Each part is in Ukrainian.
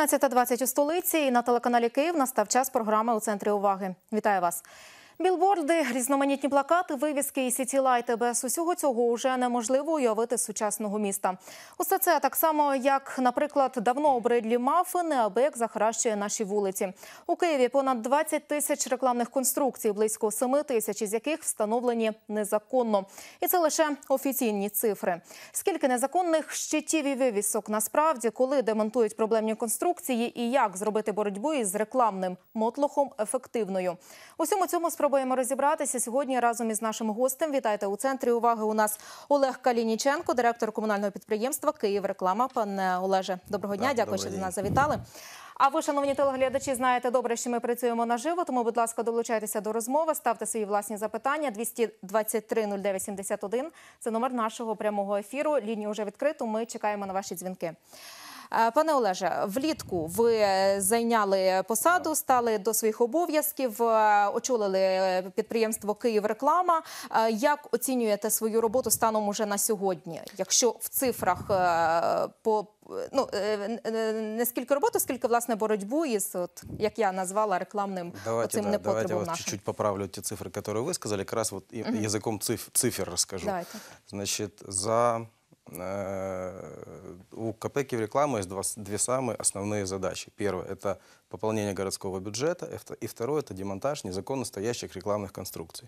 16.20 у столиці і на телеканалі Київ настав час програми у центрі уваги. Вітаю вас. Білборди, різноманітні плакати, вивіски і сітілайти. Без усього цього вже неможливо уявити сучасного міста. Усе це так само, як, наприклад, давно обридлі мафи неабияк захаращує наші вулиці. У Києві понад 20 тисяч рекламних конструкцій, близько 7 тисяч із яких встановлені незаконно. І це лише офіційні цифри. Скільки незаконних щитів і вивісок насправді, коли демонтують проблемні конструкції і як зробити боротьбу із рекламним мотлохом ефективною. Усьому цьому спробуємо розібратися сьогодні разом із нашим гостем. Вітайте у центрі уваги. У нас Олег Калініченко, директор комунального підприємства Київ Реклама. Пане Олеже, доброго дня. Так, Дякую, добрий що до нас завітали. А ви, шановні телеглядачі, знаєте добре, що ми працюємо наживо, тому, будь ласка, долучайтеся до розмови, ставте свої власні запитання. 223 09 71 – це номер нашого прямого ефіру. Лінію вже відкриту. Ми чекаємо на ваші дзвінки. Е, Пане Олеже, влітку ви е, зайняли посаду, стали до своїх обов'язків, е, очолили підприємство Київреклама. Е, Як оцінюєте свою роботу станом уже на сьогодні? Якщо в цифрах е, по ну е, е, не скільки роботи, скільки власне боротьбу із, от як я назвала рекламним Давайте, оцим да, давайте я непотребом вас нашим. чуть-чуть поправлю те цифры, которые вы сказали, как раз вот и- языком циф- цифр расскажу. Давайте. Значит, за э, у КП рекламы есть два, с- две самые основные задачи. Первое – это пополнение городского бюджета, и вто- и второе – это демонтаж незаконно стоящих рекламных конструкций.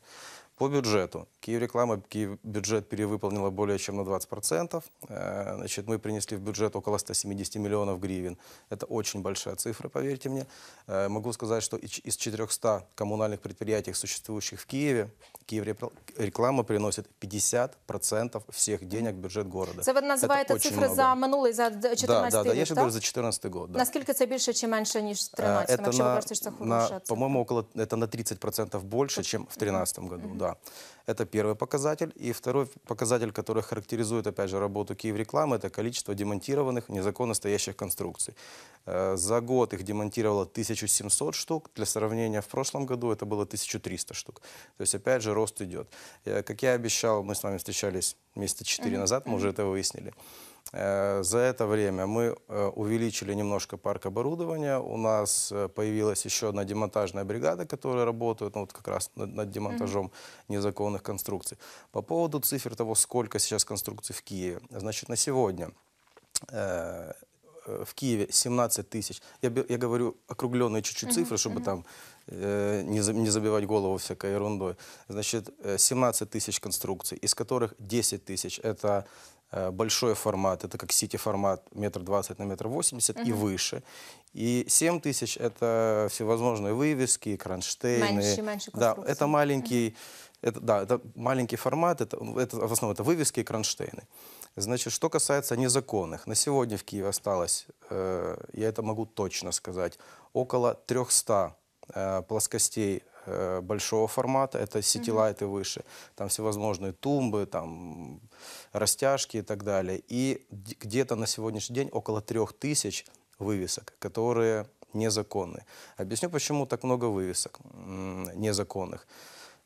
По бюджету. Киевреклама Киев бюджет перевыполнила более чем на 20%. Э, Значит, мы принесли в бюджет около 170 миллионов гривен. Это очень большая цифра, поверьте мне. Э, Могу сказать, что ич- из 400 коммунальных предприятий, существующих в Киеве, Киевреклама приносит 50% всех денег в бюджет города. Це ви Это називаєте очень цифри много. за минулий за 14 Да, да, да, я рік, сейчас так? говорю за 2014 год. Да. Наскільки це більше чи менше ніж в Э, 13 Это Якщо ви на, кажете, що це на, по-моему, около это на 30% больше, чем в 2013 году. Да. Это первый показатель. И второй показатель, который характеризует, опять же, работу Киеврекламы, это количество демонтированных незаконно стоящих конструкций. Э, За год их демонтировало 1700 штук. Для сравнения, в прошлом году это было 1300 штук. То есть, опять же, рост идет. Э, Как я обещал, мы с вами встречались месяца 4 назад, мы уже это выяснили. Э, За это время мы э, увеличили немножко парк оборудования. У нас э, появилась еще одна демонтажная бригада, которая работает ну, вот как раз над, над демонтажом незаконных конструкций. По поводу цифр того, сколько сейчас конструкций в Киеве. Значит, на сегодня э, в Киеве 17 тысяч. Я, я говорю округленные чуть-чуть цифры, чтобы там э, не, за- не забивать голову всякой ерундой. Значит, э, 17 тысяч конструкций, из которых 10 тысяч – это большой формат, это как сити-формат метр двадцать на метр восемьдесят и выше. И 7 тысяч – это всевозможные вывески, кронштейны. Меньше- меньше да, это маленький, это, да, это маленький формат, это, это в основном это вывески и кронштейны. Значит, что касается незаконных, на сегодня в Киеве осталось, э, я это могу точно сказать, около 300 э, плоскостей э, большого формата, это сетилайты выше, там всевозможные тумбы, там растяжки и так далее. И д- где-то на сегодняшний день около 3000 вывесок, которые незаконные. Объясню, почему так много вывесок м, незаконных.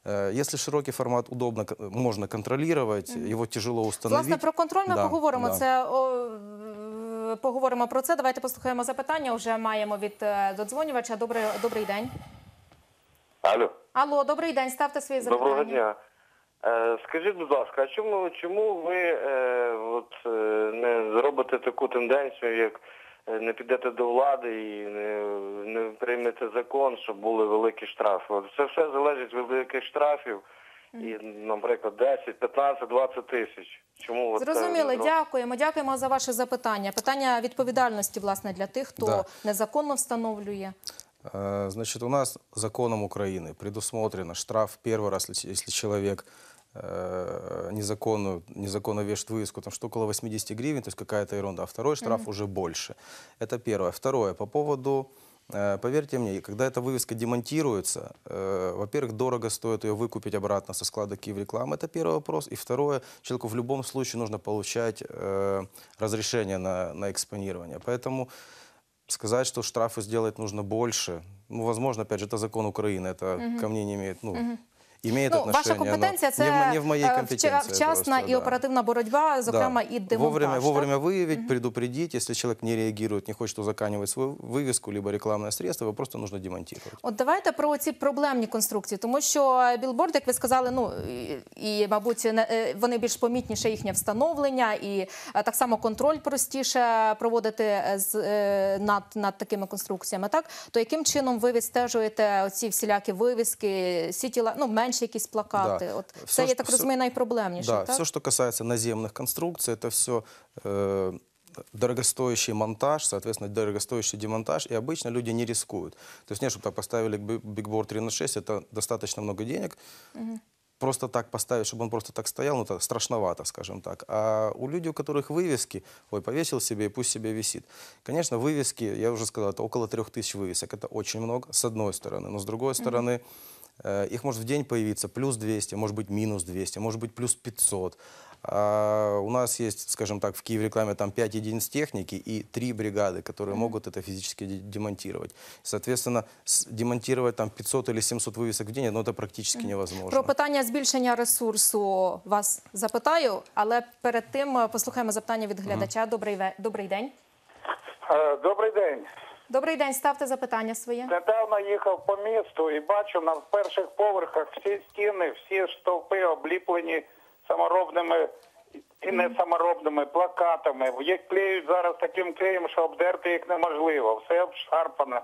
Э, Если широкий формат удобно, к- можно контролировать, его тяжело установить. Власне, про контроль ми Да, поговоримо. да. Це о, е, поговоримо про це. Давайте послухаємо запитання. Вже маємо від е, додзвонювача. Добрий, добрий день. Алло, Алло, добрий день. Ставте свої запитання. доброго дня. Е, скажіть, будь ласка, а чому, чому ви е, от, е, не зробите таку тенденцію, як не підете до влади і не, не приймете закон, щоб були великі штрафи? От це все залежить від великих штрафів, і, наприклад, 10, 15, 20 тисяч. Чому от це дякуємо. Дякуємо за ваше запитання. Питання відповідальності власне для тих, хто Да. незаконно встановлює. Э, Значит, у нас законом Украины предусмотрено штраф первый раз, если человек э, незаконную, незаконно вешает вывеску, там что около 80 гривен, то есть какая-то ерунда, а второй штраф уже больше. Это первое. Второе, по поводу, э, поверьте мне, когда эта вывеска демонтируется, э, во-первых, дорого стоит ее выкупить обратно со склада Киеврекламы, это первый вопрос. И второе, человеку в любом случае нужно получать э, разрешение на, на экспонирование. Поэтому сказать, что штрафы сделать нужно больше, ну, возможно, опять же, это закон Украины, это ко мне не имеет, ну, имеет Ну, отношение. ваша компетенція но це не, в не в моей е, компетенции. вчасна просто, і да. оперативна боротьба, зокрема Да. і демонтаж. Вовремя, так? вовремя выявить, предупредить. Если человек не реагирует, не хочет узаканивать свою вывеску, либо рекламное средство, его просто нужно демонтировать. От давайте про ці проблемні конструкції, тому що білборд, як ви сказали, ну і, мабуть, не- е, вони більш помітніше їхнє встановлення, і е, так само контроль простіше проводити е, з е, над, над такими конструкціями. Так то яким чином ви відстежуєте оці всілякі вивіски, сіті ну менші якісь плакати? Да. От Все це ж- я так все- розумію найпроблемніше. Да, так? все, что касается наземных конструкций, это все э, дорогостоящий монтаж, соответственно, дорогостоящий демонтаж, и обычно люди не рискуют. То есть нет, чтобы так поставили би- бигборд 3 на 6, это достаточно много денег. Просто так поставить, чтобы он просто так стоял, ну, это страшновато, скажем так. А у людей, у которых вывески, ой, повесил себе и пусть себе висит. Конечно, вывески, я уже сказал, это около 3000 вывесок, это очень много, с одной стороны. Но с другой стороны, э, их может в день появиться плюс 200, может быть минус 200, может быть плюс 500. А у нас есть, скажем так, в Киеве рекламе там 5 единиц техники и 3 бригады, которые могут это физически де- демонтировать. Соответственно, с- демонтировать там 500 или 700 вывесок в день, ну, это практически невозможно. Про питання збільшення ресурсу вас запитаю, але перед тим е, послухаємо запитання від глядача. Добрий ве- добрий день. Е, Добрий день. Добрий день, ставте запитання своє. Недавно їхав по місту і бачу на перших поверхах всі стіни, всі стовпи обліплені саморобними і не саморобними плакатами. Їх клеють зараз таким клеєм, що обдерти їх неможливо. Все обшарпано,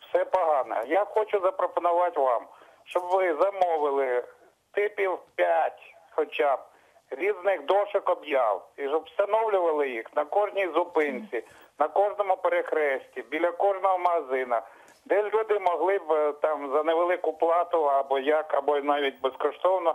все погано. Я хочу запропонувати вам, щоб ви замовили типів 5 хоча б різних дошок об'яв, і щоб встановлювали їх на кожній зупинці, на кожному перехресті, біля кожного магазина, де люди могли б е, там за невелику плату або як, або навіть безкоштовно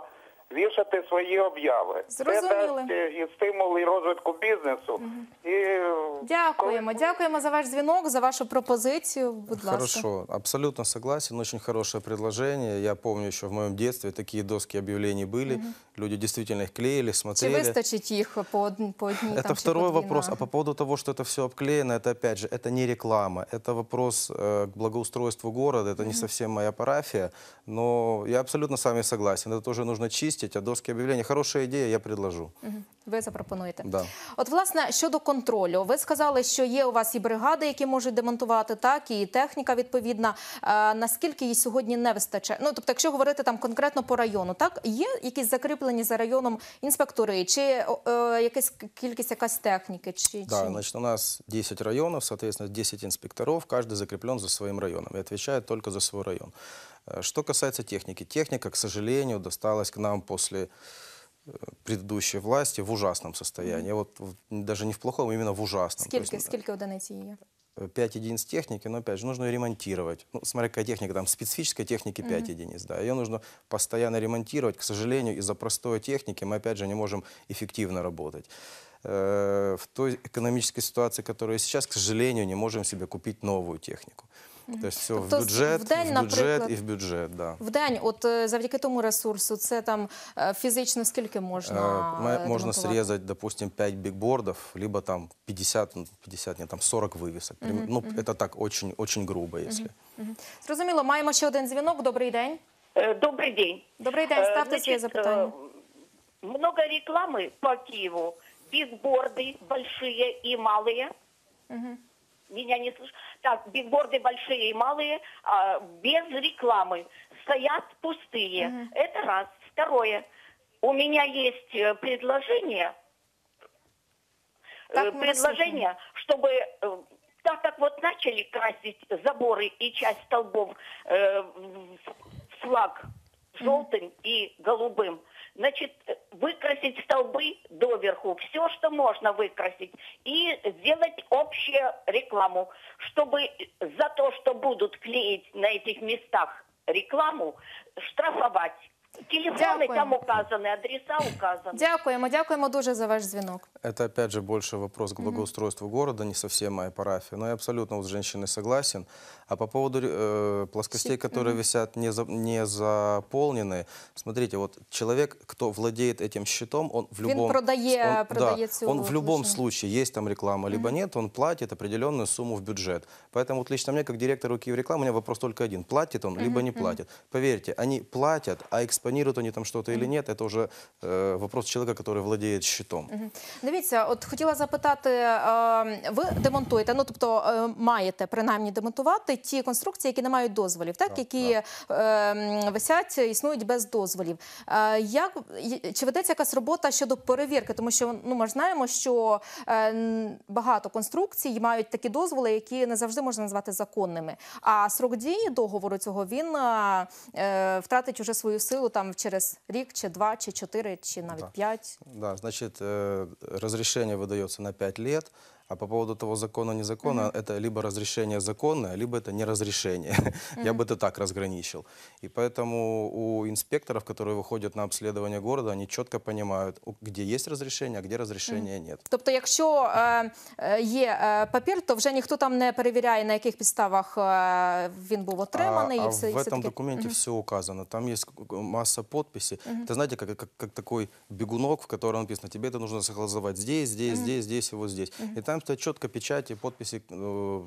вішати свої обяви. Зрозуміли. Це дасть е, і стимул і розвитку бізнесу. І е, Дякуємо, дякуємо за ваш дзвінок, за вашу пропозицію. Будь ласка. Хорошо, абсолютно согласен. Очень хорошее предложение. Я помню еще в моем детстве такие доски объявлений были. Люди действительно их клеили, Чи смотрели. вистачить їх по, од- по одній Это там, чи второй по дві вопрос. на- А по поводу того, что это все обклеено, это опять же, это не реклама. Это вопрос э, к благоустройству города. Это не совсем моя парафия. Но я абсолютно с вами согласен. Это тоже нужно чистить. А доски объявления хорошая идея, я предложу. Ви запропонуєте. Да. От, власне, щодо контролю, ви сказали, що є у вас і бригади, які можуть демонтувати, так і техніка відповідна. Е, наскільки її сьогодні не вистачає? Ну тобто, якщо говорити там конкретно по району, так є якісь закріплені за районом інспектори, чи о, е, якась кількість якась техніки, чи, Да, чи значит, у нас 10 районов, соответственно, 10 инспекторов, каждый закреплен за своим районом и отвечает только за свой район. Э, Что касается техники, техника, к сожалению, досталась к нам после э, предыдущей власти в ужасном состоянии. Вот в- даже не в плохом, а именно в ужасном. То скільки есть, скільки одиниць її є? э, 5 единиц техники, но опять же нужно ее ремонтировать. Ну, смотря какая техника, там специфической техники 5 единиц, да, ее нужно постоянно ремонтировать. К сожалению, из-за простой техники мы опять же не можем эффективно работать. Э, В той экономической ситуации, которая сейчас, к сожалению, не можем себе купить новую технику. То есть все в Тобто бюджет, в день, в бюджет наприклад, и в бюджет, да. В день, от е, завдяки тому ресурсу, це там е, фізично скільки можна Э, мы- е, Можно демонтувати? срезать, допустим, 5 бигбордов, либо там 50, ну, 50 нет, там 40 вывесок. Прим- Ну, это так очень, очень грубо, если. Мгм. Зрозуміло, маємо ще один дзвінок. Добрий день. Э, Добрый день. Добрий день, Э, ставте своє запитання. э, Много рекламы по Киеву. Бигборды большие и малые. Меня не слышно. Так, бигборды большие и малые, а, без рекламы. Стоят пустые. Это раз. Второе. У меня есть э, предложение. Так, Э, вас предложение, чтобы э, так как вот начали красить заборы и часть столбов э, флаг желтым и голубым, значит, выкрасить столбы доверху, все, что можно выкрасить, и сделать общую рекламу, чтобы за то, что будут клеить на этих местах рекламу, штрафовать. Телефоны Дякую. там указаны, адреса указаны. Дякуємо, дякуємо дуже за ваш дзвінок. Это, опять же, больше вопрос к благоустройству города, не совсем моя парафия. Но я абсолютно вот с женщиной согласен. А по поводу э, плоскостей, которые висят не, за- не заполненные, смотрите, вот человек, кто владеет этим щитом, он в Він любом... продає- он- продає да, цю он в любом площину. случае, есть там реклама, либо нет, он платит определенную сумму в бюджет. Поэтому вот лично мне, как директору Киев рекламы, у меня вопрос только один. Платит он, либо не платит. Поверьте, они платят, а эксперты транспонируют они там что-то или нет, это уже э, вопрос человека, который владеет щитом. Дивіться, от хотіла запитати, е, ви демонтуєте, ну тобто е, маєте принаймні демонтувати ті конструкції, які не мають дозволів, так, Так, які е, м, висять, існують без дозволів. Е, Як й- чи ведеться якась робота щодо перевірки? Тому що ну ми ж знаємо, що е, н- багато конструкцій мають такі дозволи, які не завжди можна назвати законними. А срок дії договору цього він е, е, втратить уже свою силу там через рік, чи два, чи чотири, чи навіть Да. п'ять. Да, значит, э, разрешение выдается на пять лет, а по поводу того закона незакона, это либо разрешение законное, либо это не разрешение. Я бы это так разграничил. И поэтому у инспекторов, которые выходят на обследование города, они четко понимают, у- где есть разрешение, а где разрешения нет. Тобто, якщо е, е, є е, папір, то вже ніхто там не перевіряє, на яких підставах е, він був отриманий, а, і а все, і в все этом таке. документе все указано. Там есть к- к- масса подписей. Это знаете, как, как, как такой бегунок, в котором написано, тебе это нужно согласовать здесь, здесь, здесь, здесь и вот здесь. И там стоят четко печати, подписи э,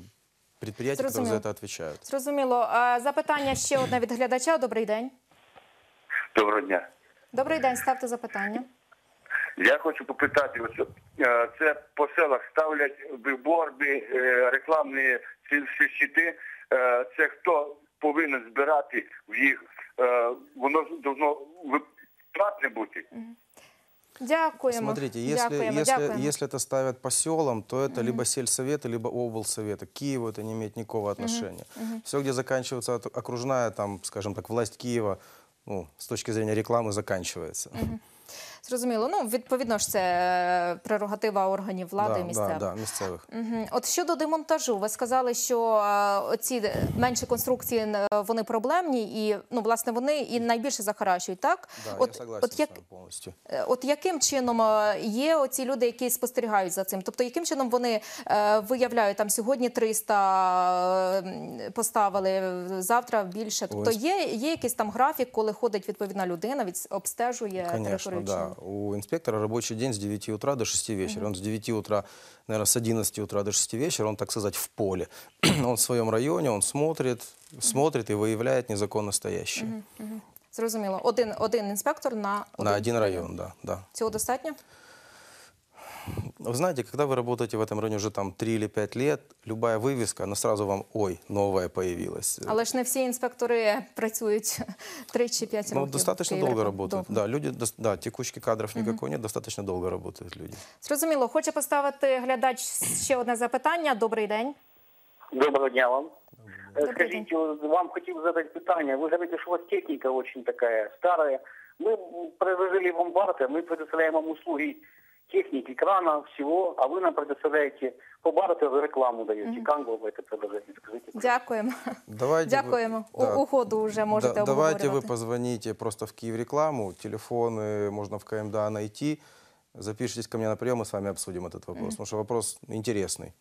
предприятий, которые за Зрозуміло. это отвечают. Зрозуміло. Е, Запитання ще одне від глядача. Добрий день. Доброго дня. Добрий день, ставте запитання. Я хочу попитати, ось, е, це по селах ставлять білборди, е, рекламні ці всі щити. Е, Це хто повинен збирати в їх? Е, Воно ж должно ви- платне бути. Дякуємо. Смотрите, если, дякуємо, если, дякуємо. если это ставят по селам, то это либо сельсоветы, либо облсоветы. К Киеву это не имеет никакого отношения. Все, где заканчивается от- окружная, там, скажем так, власть Киева, ну, с точки зрения рекламы заканчивается. Зрозуміло. Ну, відповідно ж, це е, прерогатива органів влади да, місцевих. да, да, місцевих. Мгм. От щодо демонтажу, ви сказали, що е, оці менші конструкції е, вони проблемні, і ну власне вони і найбільше захаращують, так? Да, от, я согласен от як. Е, От яким чином е, є оці люди, які спостерігають за цим? Тобто, яким чином вони е, виявляють там сьогодні 300 поставили, завтра більше? Тобто є, є якийсь там графік, коли ходить відповідна людина, від обстежує Конечно, територію? да. У инспектора рабочий день с 9 утра до 6 вечера. Он с 9 утра, наверное, с 11 утра до 6 вечера, он, так сказать, в поле. он в своем районе, он смотрит, смотрит и выявляет незаконно стоящие. Зрозуміло. Один, один інспектор на один, На один район, да, да. Цього достатньо? Вы знаете, когда вы работаете в этом районе уже там 3 или 5 лет, любая вывеска, она сразу вам, ой, новая появилась. Але ж не всі інспектори працюють 3 чи 5 Ну, років. достаточно в долго Києві. работают. Довго. Да, люди, дос- да, текучки кадров никакой нет, достаточно долго работают люди. Зрозуміло. Хоче поставити глядач ще одне запитання. Добрий день. Доброго дня вам. Э, Добрый Скажите, вот вам хотел задать питание. Вы говорите, что у вас техника очень такая старая. Мы м, предложили вам барter, мы предоставляем вам услуги техники, крана, всего, а вы нам предоставляете по бартеру рекламу даете. Как вы это предложение? Скажите. Дякуємо. Давайте вы- Дякуємо. да. У- Угоду вже можете Да, давайте вы обговорювати. позвоните просто в Киев рекламу, телефоны можно в КМДА найти, запишитесь ко мне на прием, мы с вами обсудим этот вопрос, потому что вопрос интересный.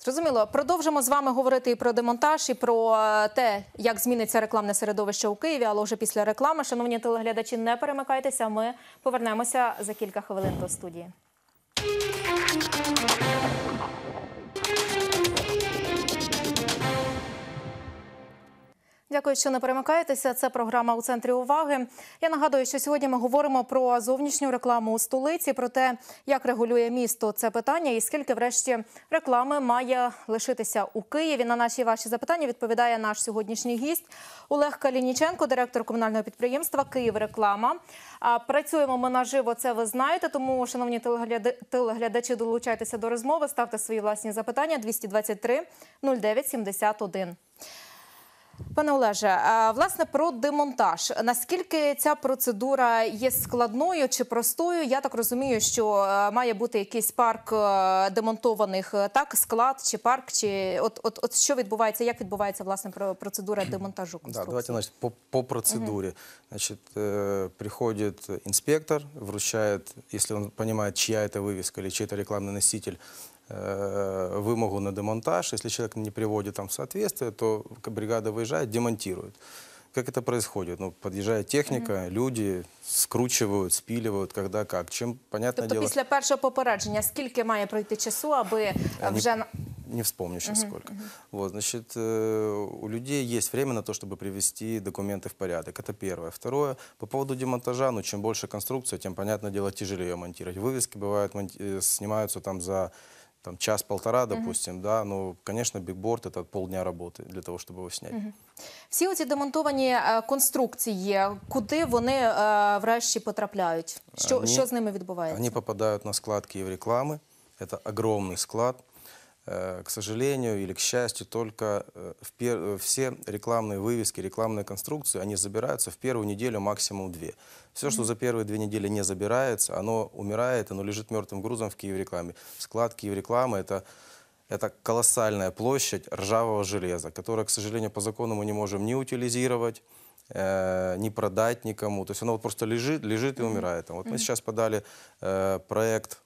Зрозуміло. Продовжимо з вами говорити і про демонтаж, і про е, те, як зміниться рекламне середовище у Києві, але вже після реклами. Шановні телеглядачі, не перемикайтеся. Ми повернемося за кілька хвилин до студії. Дякую, що не перемикаєтеся. Це програма у центрі уваги. Я нагадую, що сьогодні ми говоримо про зовнішню рекламу у столиці, про те, як регулює місто це питання, і скільки, врешті, реклами має лишитися у Києві. На наші ваші запитання відповідає наш сьогоднішній гість Олег Калініченко, директор комунального підприємства Київреклама. А працюємо ми наживо. Це ви знаєте. Тому, шановні телеглядачі, долучайтеся до розмови, ставте свої власні запитання 223 09 71. Пане Олеже, а, власне про демонтаж. Наскільки ця процедура є складною чи простою? Я так розумію, що е, має бути якийсь парк е, демонтованих е, так, склад чи парк, чи от, от, от що відбувається, як відбувається власне про- процедура демонтажу Да, конструкції? давайте значит, по, по процедуре. Значит, э, приходит инспектор, вручает, если он понимает, чья это вывеска или чей это рекламный носитель, э, вымогу на демонтаж. Если человек не приводит там в соответствие, то к- бригада выезжает, демонтирует. Как это происходит? Ну, подъезжает техника, люди скручивают, спиливают, когда как. Чем, понятное Тобто дело... після першого попередження скільки має пройти часу, аби е, Они- вже на- не вспомню сейчас сколько. Вот, значит, э, у людей есть время на то, чтобы привести документы в порядок. Это первое. Второе, по поводу демонтажа, ну, чем больше конструкция, тем, понятное дело, тяжелее монтировать. Вывески бывают, монти- э, снимаются там за там, час-полтора, допустим, да, ну, конечно, бигборд это полдня работы для того, чтобы его снять. Всі оці демонтовані е, конструкції, куди вони е, врешті потрапляють? Що, Вони- що з ними відбувається? Они попадают на склад Киев рекламы. Это огромный склад. Э, К сожалению или к счастью, только э, в э, все рекламные вывески, рекламные конструкции, они забираются в первую неделю, максимум две. Все, что за первые две недели не забирается, оно умирает, оно лежит мертвым грузом в Киев рекламе. Склад Киев рекламы это это колоссальная площадь ржавого железа, которое, к сожалению, по закону мы не можем ни утилизировать, э, не продать никому. То есть оно вот просто лежит, лежит и умирает. Вот мы сейчас подали э, проект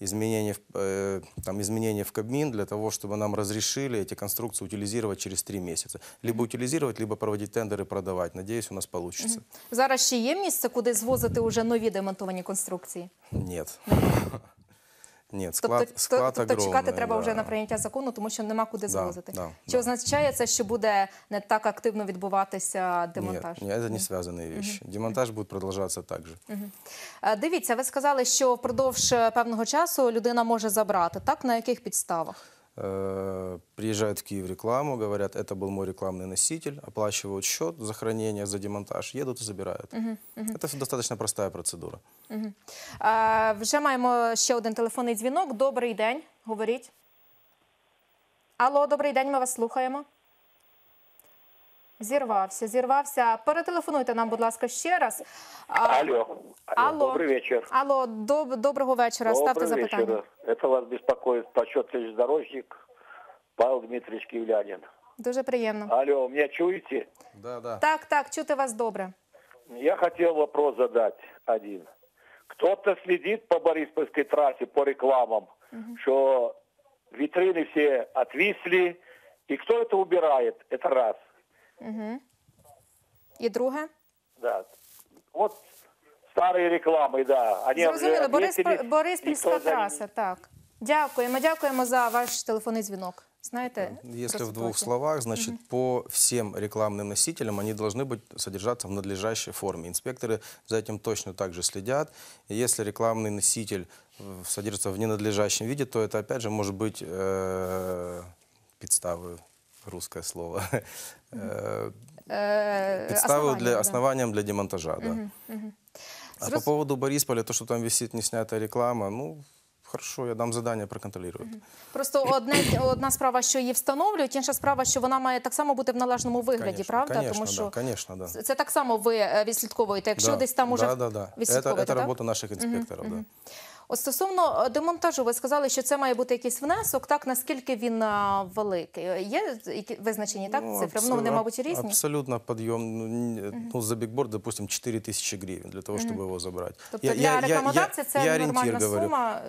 изменения, в- э, там, изменения в Кабмин для того, чтобы нам разрешили эти конструкции утилизировать через три месяца. Либо утилизировать, либо проводить тендеры, продавать. Надеюсь, у нас получится. Зараз ще є місце, куди звозити уже нові демонтовані конструкції? Нет. Нет, Тобто, склад, то- склад тобто чекати огромный, треба вже да. на прийняття закону, тому що нема куди Да, звозити. да, Чи да. означає це, що буде не так активно відбуватися демонтаж? Нет, нет, это не связанные вещи. Демонтаж будет продолжаться так же. Е, Дивіться, ви сказали, що впродовж е, певного часу людина може забрати. Так на яких підставах? Э, Приезжают в Киев рекламу, говорят, это был мой рекламный носитель, оплачивают счет за хранение, за демонтаж, едут и забирают. Это всё достаточно простая процедура. Е, Вже маємо ще один телефонний дзвінок. Добрий день. Говоріть. Алло, добрий день, ми вас слухаємо. Зірвався, зірвався. Перетелефонуйте нам, будь ласка, ще раз. А, Алло. Алло. Добрый вечер. Алло, доб- доброго вечора. Ставте Добрый запитання. вечер. Это вас беспокоит почет железнодорожник Павел Дмитриевич Киевлянин. Дуже приємно. Алло, меня чуете? Да, да. Так, так, чути вас добре. Я хотел вопрос задать один. Кто-то следит по Бориспольской трассе, по рекламам, что витрины все отвисли, и кто это убирает? Это раз. І друге. Да. Вот старые рекламы, да. Они Зрозуміло, уже Борис, ответили, Бориспільська никто за ними траса, так. Дякуємо, дякуємо за ваш телефонний дзвінок. Знаєте, Если про в двух ситуацію. словах, значит, по всем рекламным носителям они должны быть содержаться в надлежащей форме. Инспекторы за этим точно так же следят. И если рекламный носитель э, содержится в ненадлежащем виде, то это, опять же, может быть э, подставы, русское слово, Э, Е, подставы основання, для, да. основанием для демонтажа, да. А по Зрос- поводу Борисполя, то, что там висит неснятая реклама, ну, хорошо, я дам задание проконтролировать. Просто одне, одна справа, що її встановлюють, інша справа, що вона має так само бути в належному вигляді, Конечно, правда? конечно, Тому да, що конечно, да. це так само ви е, відслідковуєте. Якщо Да, десь там уже да, да, да. Это, відслідковуєте, это так? работа наших инспекторов, да. От стосовно е, демонтажу, ви сказали, що це має бути якийсь внесок. Так наскільки він е, великий? Є які визначені так цифри? Ну вони, абсо- мабуть, різні. Абсолютно подъем. Ну, не- ну, за бигборд, допустим, 4 тысячи гривен для того, чтобы его забрать. Тобто Я- для я- я- рекламодавця я- це я нормальна ориентир говорю. сума.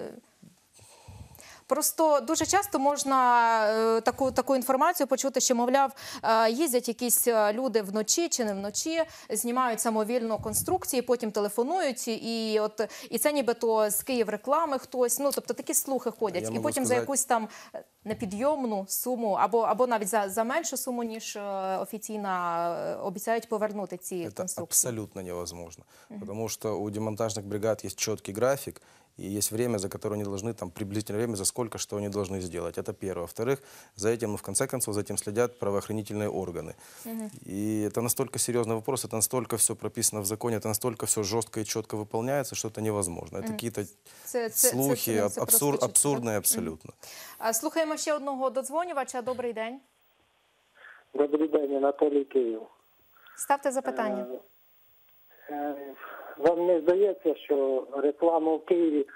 Просто дуже часто можна е, таку таку інформацію почути, що мовляв е, їздять якісь е, люди вночі чи не вночі, знімають самовільно конструкції, потім телефонують, і от і це нібито з Київ реклами хтось. Ну тобто такі слухи ходять, Я і потім за якусь там непідйомну суму, або або навіть за, за меншу суму ніж офіційна обіцяють повернути ці Это конструкції. абсолютно невозможно. Потому что у демонтажных бригад есть четкий график, и есть время, за которое они должны, там, приблизительное время, за сколько, что они должны сделать. Это первое. Во-вторых, за этим, ну, в конце концов, за этим следят правоохранительные органы. И это настолько серьезный вопрос, это настолько все прописано в законе, это настолько все жестко и четко выполняется, что это невозможно. Это какие-то Це- це- це- слухи це- аб- це просто абсур- чутки, абсурдные абсолютно. А, Слухаємо ще одного додзвонювача. Добрий день. Добрий день, Анатолій Київ. Ставте запитання. Е, вам не здається, що реклама в Києві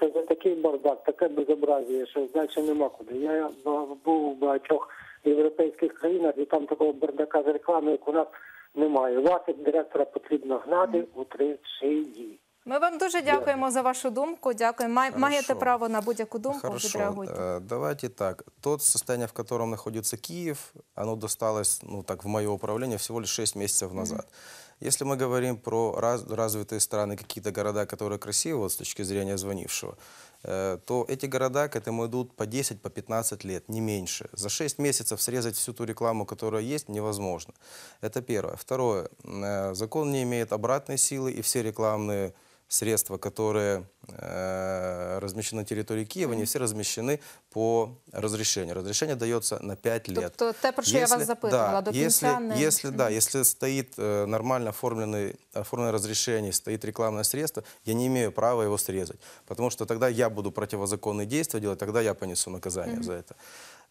це вже такий бардак, таке безобразіє, що далі нема куди. Я був у багатьох європейських країнах, і там такого бардака з реклами, як у нас немає. Вас, як директора, потрібно гнати у три шиї. Ми вам дуже дякуємо за вашу думку. Дякуємо. Май- Маєте право на будь-яку думку. Хорошо, Відреагуйте. э, давайте так. Тот состояние, в котором находится Киев, оно досталось, ну так, в мое управление всего лишь 6 месяцев назад. Если мы говорим про раз- развитые страны, какие-то города, которые красивы вот, с точки зрения звонившего, э, то эти города к этому идут по 10, по 15 лет, не меньше. За 6 месяцев срезать всю ту рекламу, которая есть, невозможно. Это первое. Второе. Э, Закон не имеет обратной силы, и все рекламные средства, которые э, размещены на территории Киева, они все размещены по разрешению. Разрешение дается на 5 лет. Тобто те, про що я вас запитувала, да, до если, кінця не... если, да, если стоит э, нормально оформленный, оформленное разрешение, стоит рекламное средство, я не имею права его срезать. Потому что тогда я буду противозаконные действия делать, тогда я понесу наказание за это.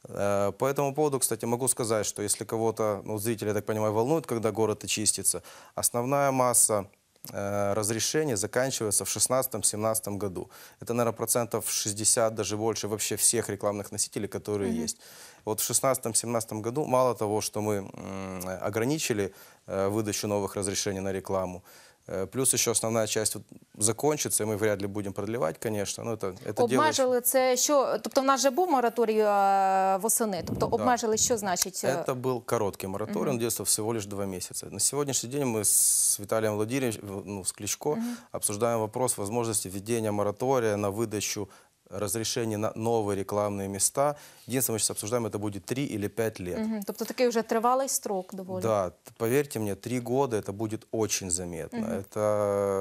Э, По этому поводу, кстати, могу сказать, что если кого-то, ну, зрители, я так понимаю, волнует, когда город очистится, основная масса э, разрешений заканчивается в 2016-2017 году. Это, наверное, процентов 60, даже больше вообще всех рекламных носителей, которые есть. Вот в 2016-2017 году мало того, что мы м, ограничили э, выдачу новых разрешений на рекламу, э, плюс еще основная часть вот закончится, и мы вряд ли будем продлевать, конечно. Но это, это делается- Обмежили це що? Тобто в нас же був мораторій е, восени. Тобто обмежили, що значить? е, Это был короткий мораторий, он действовал всего лишь два месяца. На сегодняшний день мы с Виталием Владимировичем, ну, с Кличко, обсуждаем вопрос возможности введения моратория на выдачу разрешений на новые рекламные места. Единственное, мы сейчас обсуждаем, это будет 3 или 5 лет. Мгм. Тобто такий вже тривалий строк доволі. Да, т- поверьте мне, три года это будет очень заметно. Это,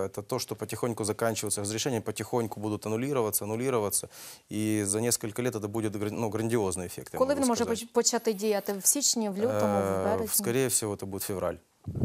это то, что потихоньку заканчиваются разрешения, потихоньку будут аннулироваться, аннулироваться. И за несколько лет это будет гран- ну, грандиозный эффект. я Коли могу він може сказать. поч- почати діяти? В січні, в лютому, в Э, березні? Скорее всего, это будет февраль.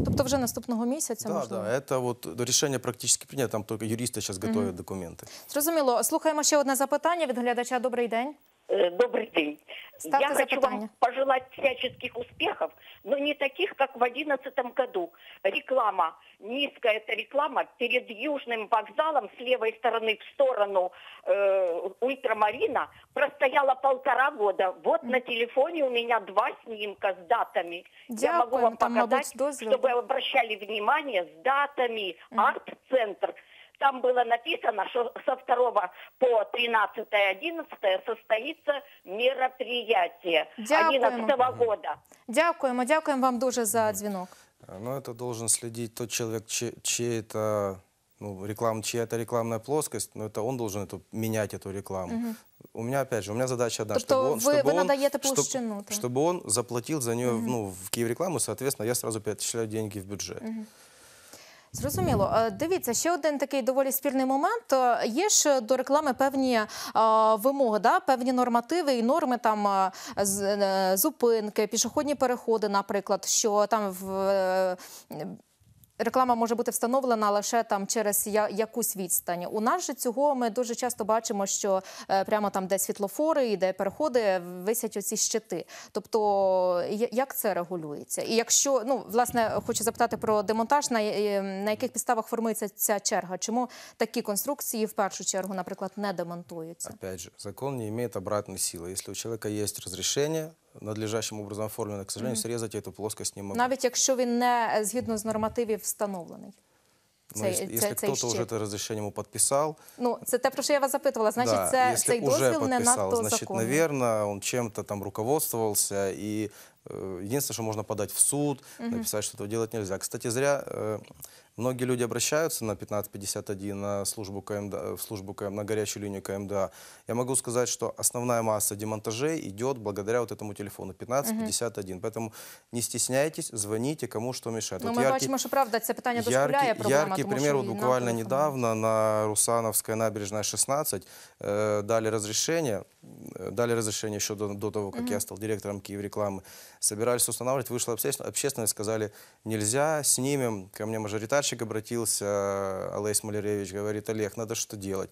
Тобто вже наступного місяця Да, можливо? да, это вот решение практически принято, там только юристы сейчас готовят документы. Зрозуміло. Слухаємо ще одне запитання від глядача. Добрий день. Э, Добрый день. Ставьте Я хочу запитание. вам пожелать всяческих успехов, но не таких, как в 2011 году. Реклама, низкая эта реклама перед Южным вокзалом с левой стороны в сторону э, Ультрамарина простояла полтора года. Вот на телефоне у меня два снимка с датами. Я могу вам показать, чтобы обращали внимание с датами. Арт-центр. Там было написано, что со 2 по 13-11 состоится мероприятие Дякуємо. 2011 года. Дякуємо, дякуємо вам дуже за дзвінок. А, Но это должен следить тот человек, чей, чей это, ну, реклам, чья это рекламная плоскость, но это он должен эту, менять эту рекламу. У меня, опять же, у меня задача одна, Тобто чтобы он, ви- чтобы ви он- надаєте чтоб- площину, так? чтобы он заплатил за нее ну, в Киев рекламу, соответственно, я сразу перечисляю деньги в бюджет. Зрозуміло. Е, Дивіться, ще один такий доволі спірний момент. Е, Є ж до реклами певні е, вимоги, да? певні нормативи і норми там зупинки, пішохідні переходи, наприклад, що там в. Реклама може бути встановлена лише там через якусь відстань. У нас же цього ми дуже часто бачимо, що е, прямо там, де світлофори і де переходи, висять оці щити. Тобто, як це регулюється? І якщо ну власне хочу запитати про демонтаж, на, е, на яких підставах формується ця черга? Чому такі конструкції в першу чергу, наприклад, не демонтуються? Опять же, закон не имеет обратной силы. Если у человека есть разрешение, надлежащим образом оформлено, к сожалению, срезать я эту плоскость не могу. Навіть якщо він не е, згідно з нормативів встановлений. Но Цей- если цей- если цей кто-то уже щит. это разрешение ему подписал, Ну це те, про що я вас запитувала. Значить, да, це если цей уже дозвіл не подписал, надто значит, законний. наверное, он чем-то там руководствовался, и э, единственное, что можно подать в суд, написать, что этого делать нельзя. Кстати, зря э, многие люди обращаются на 1551, на службу КМДА, в службу КМ, на горячую линию КМДА. Я могу сказать, что основная масса демонтажей идет благодаря вот этому телефону 1551. Поэтому не стесняйтесь, звоните, кому что мешает. Ну, Вот ми яркий- бачимо, що правда це питання дошкуляє Яркий, проблема. яркий тому пример, що вот і на буквально телефоні. недавно на Русановской набережной 16 э, дали разрешение, э, дали разрешение еще до, до того, как я стал директором Киев рекламы. Собирались устанавливать, вышла обществен- общественность, сказали, нельзя, снимем. Ко мне мажоритарщик обратился, э, Олесь Маляревич, говорит, Олег, надо что делать.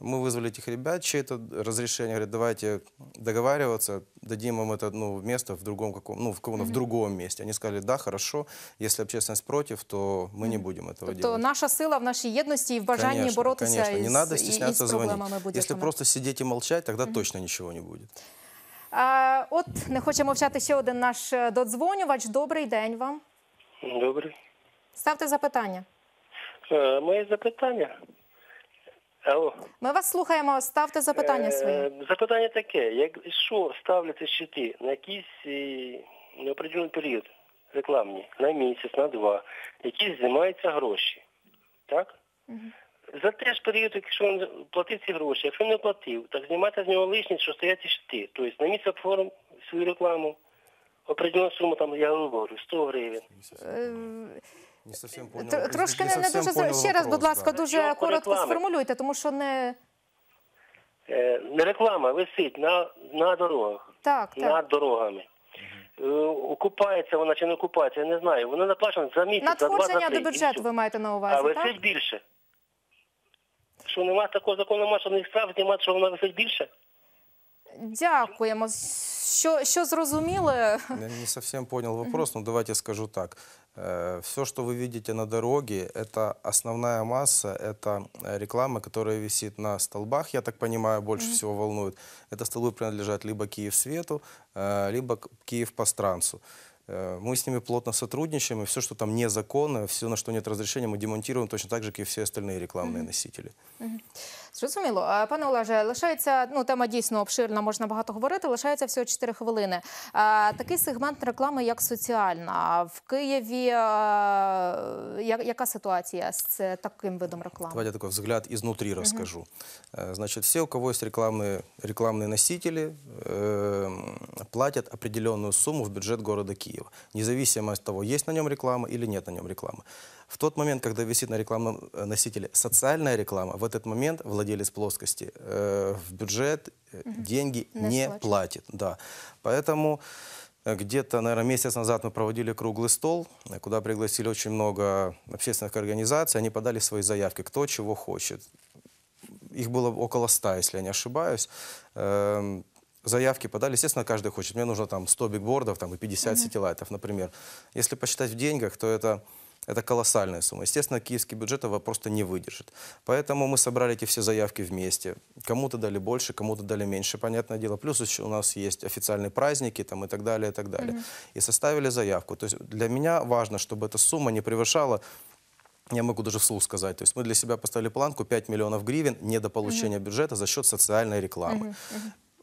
Мы вызвали этих ребят, чьи-то разрешение, говорят, давайте договариваться, дадим им это ну, место в другом каком, ну, в, каком- в другом месте. Они сказали, да, хорошо, если общественность против, то мы не будем этого Тобто делать. наша сила в нашій єдності і в бажанні Конечно, боротися конечно. із, не надо і- із стесняться звонить. проблемами будь-якими. Если просто сидеть и молчать, тогда точно ничего не будет. А, от не хоче мовчати ще один наш е, додзвонювач. Добрий день вам. Добре. Ставте запитання. Е, Моє запитання. Алло. Ми вас слухаємо. Ставте запитання свої. Е, Запитання таке. Якщо ставляться щити на якийсь е, неопределений період рекламні, на місяць, на два, які знімаються гроші, так? За те ж період, якщо він платив ці гроші, якщо не платив, так знімати з нього лишність, що стоять ці щити. Тобто на місце оформ свою рекламу, определену суму, там, я говорю, 100 гривень. Не совсем понял. Тр- Трошки не, не совсем дуже понял ще раз, вопрос, будь ласка, да. дуже Чого коротко реклами? сформулюйте, тому що не Е, не реклама висить на, на дорогах. так, так. над дорогами. Е, Окупається вона чи не окупається, я не знаю. Вона наплачена за місяць, за два, за Надходження три. до і бюджету все. ви маєте на А увазі, так? висить більше. Що нема такого закону, нема, що них штраф знімати, що вона висить більше? Дякуємо. Що, що зрозуміли? Я не совсем понял вопрос, но давайте скажу так. Все, что вы видите на дороге, это основная масса, это э, реклама, которая висит на столбах, я так понимаю, больше всего волнует. Это столбы принадлежат либо Киев Свету, э, либо Киев Пространцу. Э, Мы с ними плотно сотрудничаем, и все, что там незаконно, все, на что нет разрешения, мы демонтируем точно так же, как и все остальные рекламные носители. Зрозуміло. А, Пане Олеже, лишається, ну, тема дійсно обширна, можна багато говорити, лишається всього 4 хвилини. А, такий сегмент реклами, як соціальна. В Києві а, я- яка ситуація з е, таким видом реклами? Давайте такой взгляд изнутри расскажу. Э, Значит, все, у кого есть рекламные, рекламные носители, э, платят определенную сумму в бюджет города Киева, независимо от того, есть на нем реклама или нет на нем рекламы. В тот момент, когда висит на рекламном э, носителе социальная реклама, в этот момент владелец плоскости э, в бюджет э, деньги Не не, платит. Да. Поэтому э, где-то, наверное, месяц назад мы проводили круглый стол, куда пригласили очень много общественных организаций. Они подали свои заявки, кто чего хочет. Их было около 100, если я не ошибаюсь. Эм, Заявки подали, естественно, каждый хочет. Мне нужно там 100 бигбордов там, и 50 сетилайтов, например. Если посчитать в деньгах, то это, это колоссальная сумма. Естественно, киевский бюджет этого просто не выдержит. Поэтому мы собрали эти все заявки вместе. Кому-то дали больше, кому-то дали меньше, понятное дело. Плюс еще у нас есть официальные праздники там, и так далее, и так далее. И составили заявку. То есть для меня важно, чтобы эта сумма не превышала я могу даже вслух сказать. То есть мы для себя поставили планку 5 миллионов гривен недополучения бюджета за счет социальной рекламы.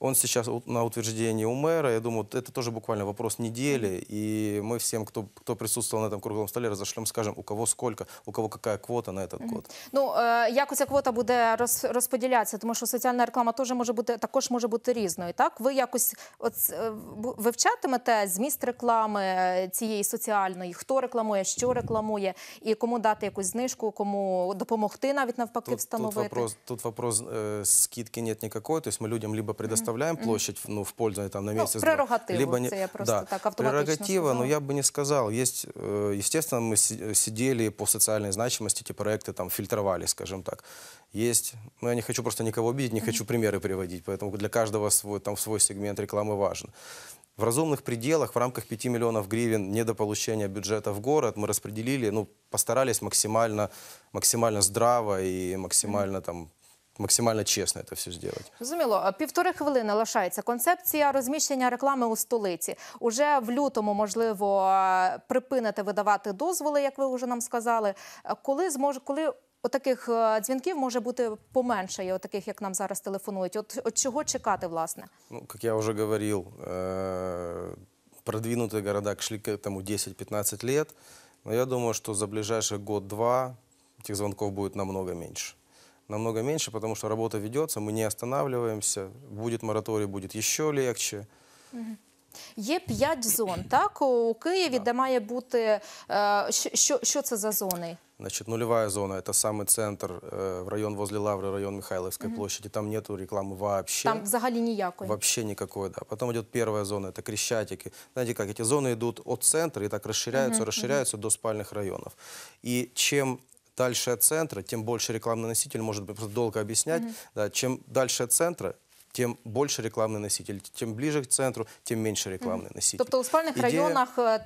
Он сейчас у- на утверждении у мэра. Я думаю, вот это тоже буквально вопрос недели. И мы всем, кто, кто присутствовал на этом круглом столе, разошлем, скажем, у кого сколько, у кого какая квота на этот год. Ну, е, якось ця квота буде роз, розподілятися, тому що соціальна реклама теж може бути, також може бути різною. Так? Ви якось от, е, бу- вивчатимете зміст реклами е, цієї соціальної, хто рекламує, що рекламує, і кому дати якусь знижку, кому допомогти навіть навпаки Тут, тут встановити. вопрос, тут вопрос э, скидки нет никакой, то есть мы людям либо предоставляем площадь ну, в пользу там, на Ну, месяц, прерогативу, либо не... я просто да, так автоматично Прерогатива, но сказала. я бы не сказал. Есть, э, естественно, мы си- сидели по социальной значимости, эти проекты там фильтровали, скажем так. Есть, ну я не хочу просто никого обидеть, не хочу примеры приводить, поэтому для каждого свой, там, свой сегмент рекламы важен. В разумных пределах, в рамках 5 миллионов гривен недополучения бюджета в город мы распределили, ну, постарались максимально, максимально здраво и максимально там максимально честно это все сделать. Зрозуміло, Е, півтори хвилини лишається. Концепція розміщення реклами у столиці. Уже в лютому, можливо, е, припините видавати дозволи, як ви вже нам сказали. Е, Коли зможе, коли отаких е, дзвінків може бути поменшає, отаких, як нам зараз телефонують? От, от чого чекати, власне? Ну, как я уже говорил, э, продвинутые города шли к этому 10-15 лет, но я думаю, что за ближайший год-два этих звонков будет намного меньше. Намного меньше, потому что работа ведется, мы не останавливаемся, будет мораторий, будет еще легче. Є п'ять зон, так у Києві, де має бути е, що, що, що це за зони? Значит, нулевая зона – это самый центр, э, в район возле Лавры, район Михайловской площади. Там нету рекламы вообще. Там взагалі ніякої. Вообще никакой, да. Потом идет первая зона, это Крещатики. Знаете как, эти зоны идут от центра и так расширяются, расширяются до спальных районов. И чем дальше от центра, тем больше рекламный носитель, может быть, просто долго объяснять, да, чем дальше от центра, тем больше рекламный носитель, тем ближе к центру, тем меньше рекламный носитель. Тобто у спальних Идея- районах е,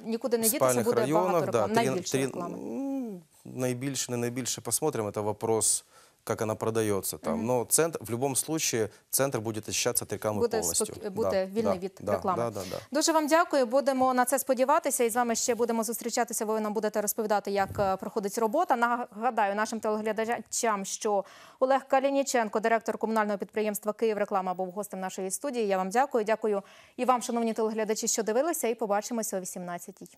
нікуди не в дітися, спальних буде багато районах, да, реклами, три- найбільше три- реклами. м, Наибольше, не наибольше посмотрим, это вопрос, как она продается там. Но центр, в любом случае центр будет очищаться от рекламы буде полностью. спок- буде Да, вільний да, від да, реклами. Да, да, да. Дуже вам дякую. Будемо на це сподіватися. І з вами ще будемо зустрічатися. Ви нам будете розповідати, як е, проходить робота. Нагадаю нашим телеглядачам, що Олег Калініченко, директор комунального підприємства Київ Реклама, був гостем нашої студії. Я вам дякую. Дякую і вам, шановні телеглядачі, що дивилися. І побачимося о 18-й.